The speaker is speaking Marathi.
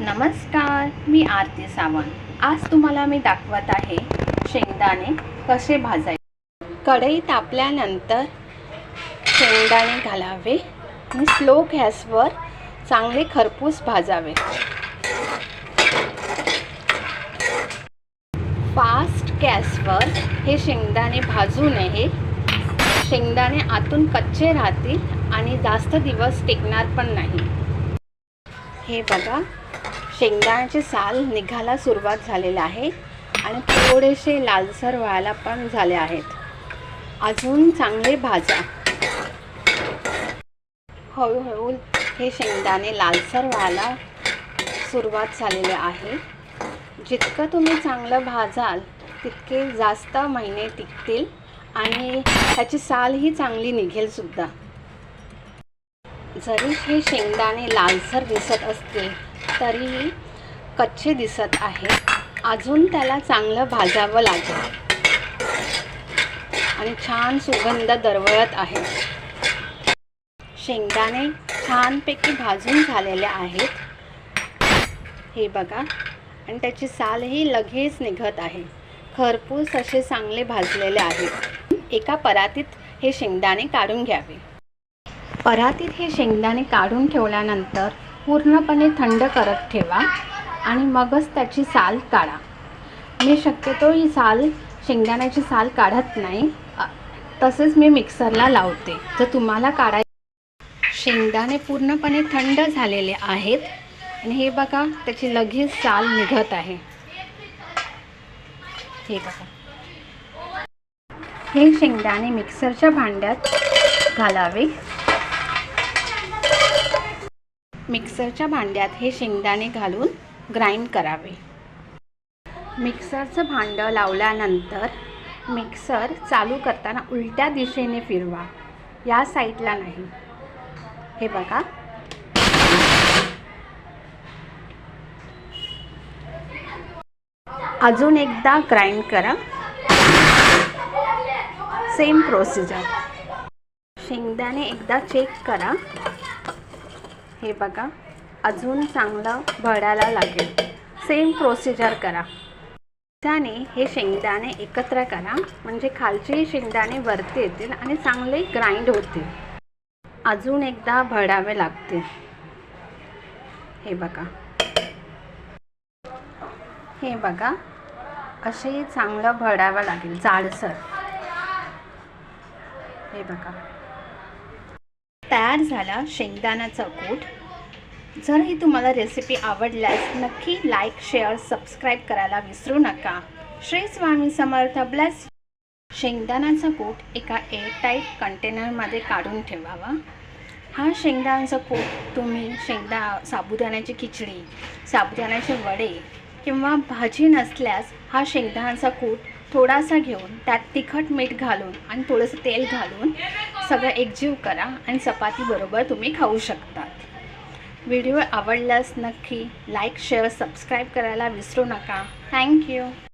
नमस्कार मी आरती सावंत. आज तुम्हाला मी दाखवत आहे शेंगदाणे कसे भाजायचे. कढई तापल्यानंतर शेंगदाणे घालावे आणि स्लो गॅसवर चांगले खरपूस भाजावे. फास्ट गॅसवर हे शेंगदाणे भाजू नये. शेंगदाणे आतून कच्चे राहतील आणि जास्त दिवस टिकणार पण नाही. हे बघा शेंगदाण्याचे साल निघायला सुरुवात झालेला आहे आणि थोडेसे लालसर व्हायला पण झाले आहेत. अजून चांगले भाजा हळूहळू हे शेंगदाणे लालसर व्हायला सुरुवात झालेली आहे. जितकं तुम्ही चांगलं भाजाल तितके जास्त महिने टिकतील आणि त्याची सालही चांगली निघेल सुद्धा. जरी हे शेंगदाणे लालसर दिसत असतील तरीही कच्चे दिसत आहे. अजून त्याला चांगलं भाजावं लागेल. आणि छान सुगंध दरवळत आहे. शेंगदाणे छानपैकी भाजून झालेले आहेत. हे बघा. आणि त्याची सालही लगेच निघत आहे. खरपूस असे चांगले भाजलेले आहेत. एका परातीत हे शेंगदाणे काढून घ्यावे. परातीत हे शेंगदाणे काढून ठेवल्यानंतर पूर्णपणे थंड करत ठेवा आणि मगच त्याची साल काढा. मी शक्यतो ही साल शेंगदाण्याची साल काढत नाही. तसेच मी मिक्सरला लावते. जर तुम्हाला काढाय शेंगदाणे पूर्णपणे थंड झालेले आहेत आणि हे बघा त्याची लगेच साल निघत आहे. हे बघा. हे शेंगदाणे मिक्सरच्या भांड्यात घालावे. मिक्सरच्या भांड्यात हे शेंगदाणे घालून ग्राइंड करावे. मिक्सरचं भांडं लावल्यानंतर मिक्सर चालू करताना उलट्या दिशेने फिरवा. या साईडला नाही. हे बघा. अजून एकदा ग्राइंड करा. Same procedure. शेंगदाणे एकदा चेक करा. हे बघा. अजून चांगलं भरायला लागेल. सेम प्रोसिजर करा. त्याने हे शेंगदाणे एकत्र करा. म्हणजे खालचे शेंगदाणे वरती येतील आणि चांगले ग्राइंड होतील. अजून एकदा भरावे लागतील. हे बघा. हे बघा. असे चांगलं भरावं लागेल. जाडसर. हे बघा. तयार झाला शेंगदाण्याचा कूट. जर ही तुम्हाला रेसिपी आवडल्यास नक्की लाईक शेअर सबस्क्राईब करायला विसरू नका. श्री स्वामी समर्थ ब्लेस शेंगदाण्याचा कूट एका एअरटाईट कंटेनरमध्ये काढून ठेवावा. हा शेंगदाण्याचा कूट तुम्ही शेंगदा साबुदाण्याची खिचडी साबुदाण्याचे वडे किंवा भाजी नसल्यास हा शेंगदाण्याचा कूट थोडासा घेऊन त्यात तिखट मीठ घालून आणि थोडंसं तेल घालून सगळं एकजीव करा आणि चपातीबरोबर तुम्ही खाऊ शकतात. व्हिडिओ आवडल्यास नक्की लाईक शेअर सबस्क्राईब करायला विसरू नका. थँक्यू